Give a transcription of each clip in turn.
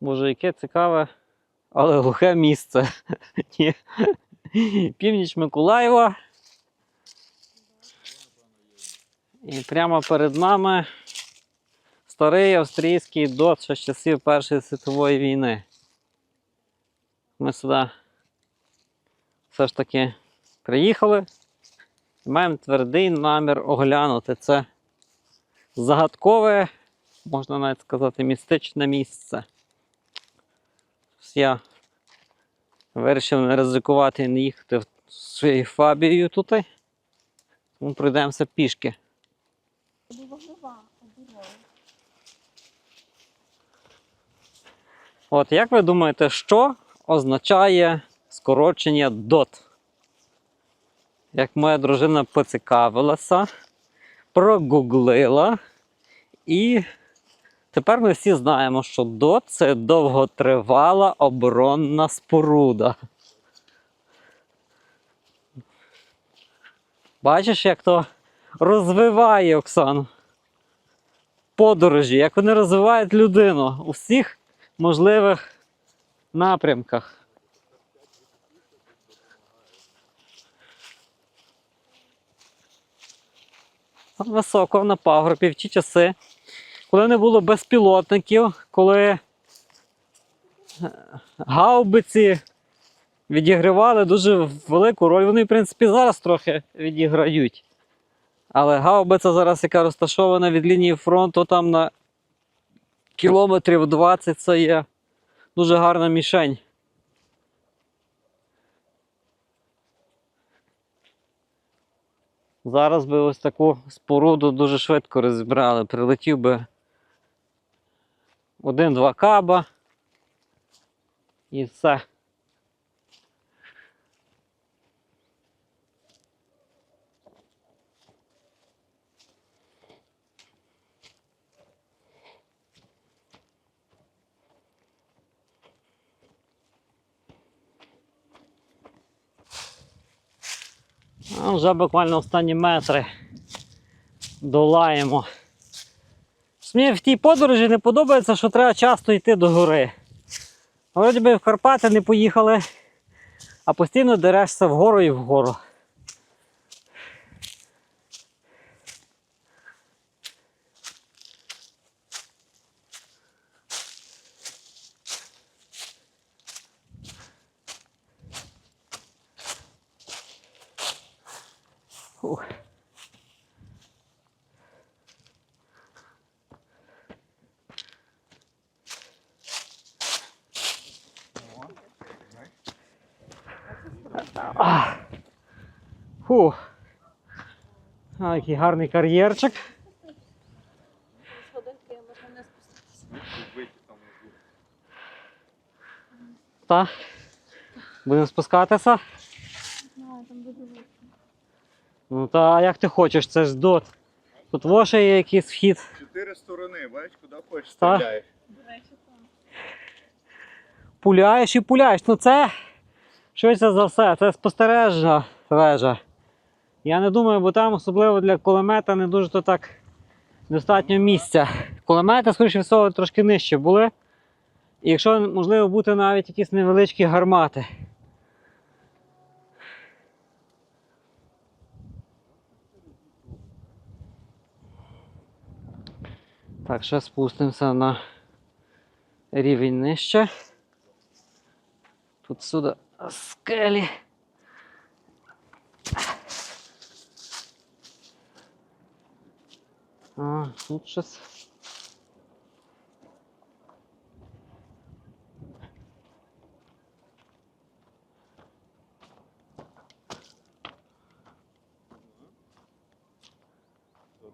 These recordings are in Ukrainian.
Боже, яке цікаве, але глухе місце. Ні. Північ Миколаєва. І прямо перед нами старий австрійський дот ще з часів Першої світової війни. Ми сюди все ж таки приїхали. і Маємо твердий намір оглянути це загадкове, можна навіть сказати, містичне місце. Я вирішив не ризикувати і не їхати своєю фабією тут. Тому пройдемося пішки. От як ви думаєте, що означає скорочення DOT? Як моя дружина поцікавилася, прогуглила, і тепер ми всі знаємо, що DOT це довготривала оборонна споруда. Бачиш, як то розвиває Оксану. Подорожі, як вони розвивають людину у всіх можливих напрямках. Високо на пагорбі в ті часи, коли не було безпілотників, коли е, гаубиці відігравали дуже велику роль. Вони, в принципі, зараз трохи відіграють. Але гаубиця зараз, яка розташована від лінії фронту там на кілометрів 20, це є дуже гарна мішень. Зараз би ось таку споруду дуже швидко розібрали. Прилетів би один-два каба і все. А вже буквально останні метри долаємо. Мені в тій подорожі не подобається, що треба часто йти до гори. Вроді би в Карпати не поїхали, а постійно дерешся вгору і вгору. Фух. Фух. А, який гарний кар'єрчик. Та. Будемо спускатися. Ну та як ти хочеш, це ж дот. Тут воше є якийсь вхід. Чотири сторони, бачиш, куди хочеш стріляєш. Пуляєш і пуляєш. Ну це щось за все, це спостережна вежа. Я не думаю, бо там особливо для кулемета не дуже то так достатньо місця. Кулемети, скоріше всього, трошки нижче були. І якщо можливо бути навіть якісь невеличкі гармати. Так, ще спустимося на рівень нижче. Тут сюди скелі. А, тут щось.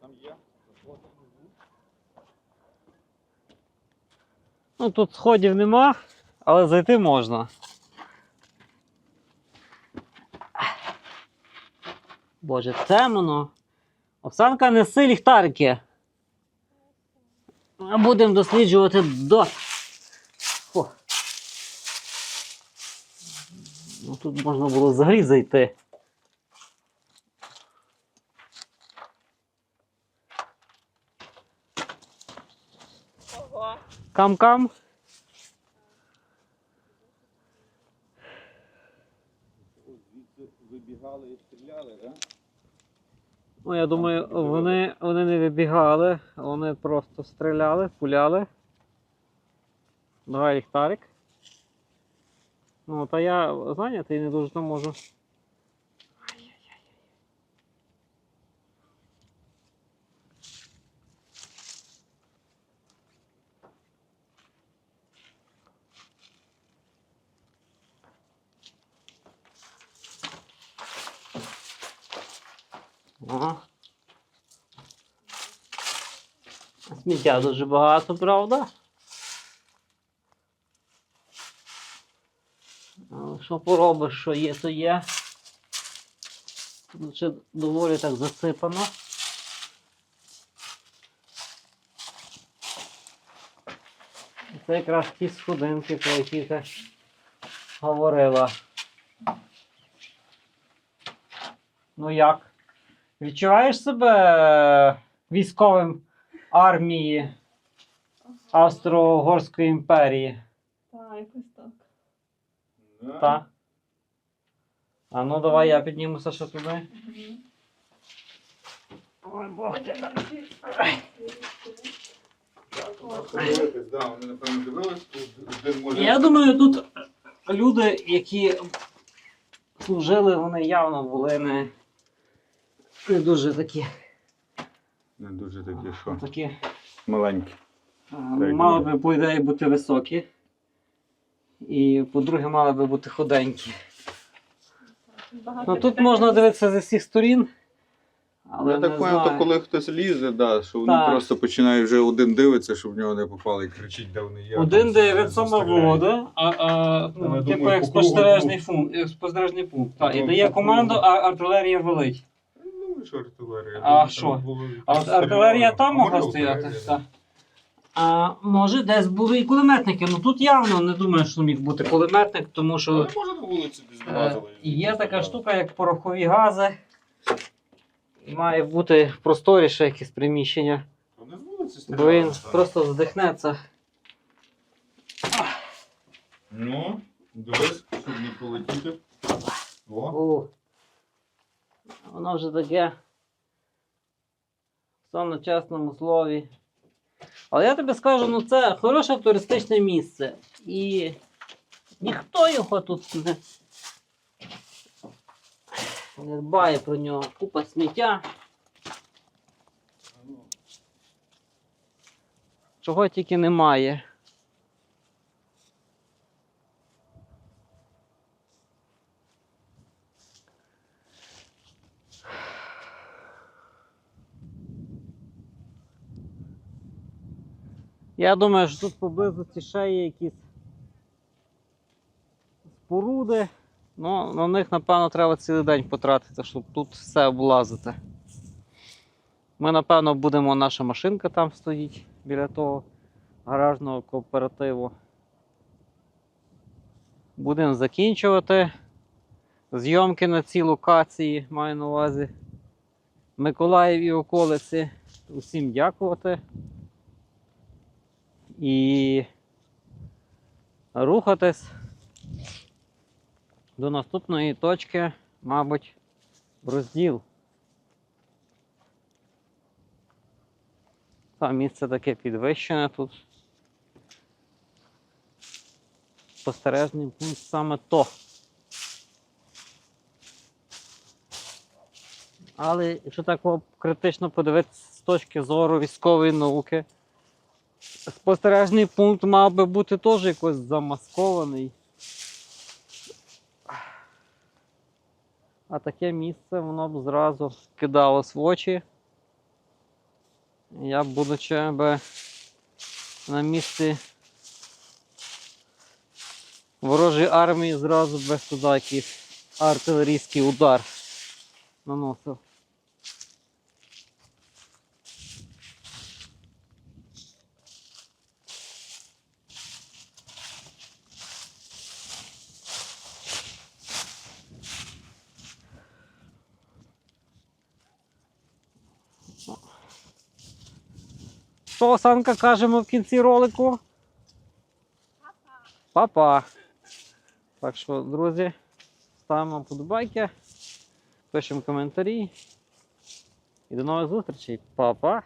Там є? Ну тут сходів нема, але зайти можна. Боже, темно. Оксанка, неси ліхтарики. Будемо досліджувати до. О. Ну, Тут можна було взагалі зайти. Кам-кам. Ось від Вибігали і стріляли, так? Да? Ну, я думаю, вони, вони не вибігали, вони просто стріляли, пуляли. Давай ліхтарик. Ну, та я зайнятий не дуже там можу. Ага. Сміття дуже багато, правда? Що поробиш, що є, то є. Тут ще доволі так засипано. Це якраз ті сходинки, про які ти говорила. Ну як? Відчуваєш себе військовим армії Австро-Угорської імперії? Так, якось так. Так? А ну давай я піднімуся ще туди. Ой, Бог може. Я думаю, тут люди, які служили, вони явно були не, не дуже такі. Не дуже такі, що такі маленькі. а, мали би, по ідеї, бути високі. І по-друге, мали би бути худенькі. Ну тут можна дивитися зі всіх сторін. Але я не так поняв, то коли хтось лізе, да, що вони Так. просто починають вже один дивиться, щоб в нього не попали і кричить, де вони є. Один дивиться на воду, а, а ну, типу думаю, як спостережний пункт. Так, і дає команду, а артилерія велить. Ну, що артилерія. А що? А от артилерія там могла стояти. Так. А може десь були і кулеметники. Ну тут явно не думаю, що міг бути кулеметник, тому Але що може на вулиці десь е, є така штука, як порохові гази. Має бути просторіше якесь приміщення. Вони з вулиці Бо він так. просто здихнеться. Ну, дивись, щоб не полетіти. О, О, воно вже таке. Все на чесному слові. Але я тобі скажу, ну це хороше туристичне місце. І ніхто його тут не, не дбає про нього. Купа сміття. Чого тільки немає. Я думаю, що тут поблизості ще є якісь споруди. Ну, на них, напевно, треба цілий день потратити, щоб тут все облазити. Ми, напевно, будемо, наша машинка там стоїть біля того гаражного кооперативу. Будемо закінчувати зйомки на цій локації, маю на увазі. Миколаїв і околиці. Усім дякувати і рухатись до наступної точки, мабуть, в розділ. Там місце таке підвищене тут. Спостережний пункт саме то. Але якщо так критично подивитися з точки зору військової науки, спостережний пункт мав би бути теж якось замаскований. А таке місце воно б зразу кидалось в очі. Я б, будучи би на місці ворожої армії, зразу би туди якийсь артилерійський удар наносив. Що Осанка, кажемо в кінці ролику? Па-па. Так що, друзі, ставимо подобайки. пишемо коментарі. І до нових зустрічей. Па-па!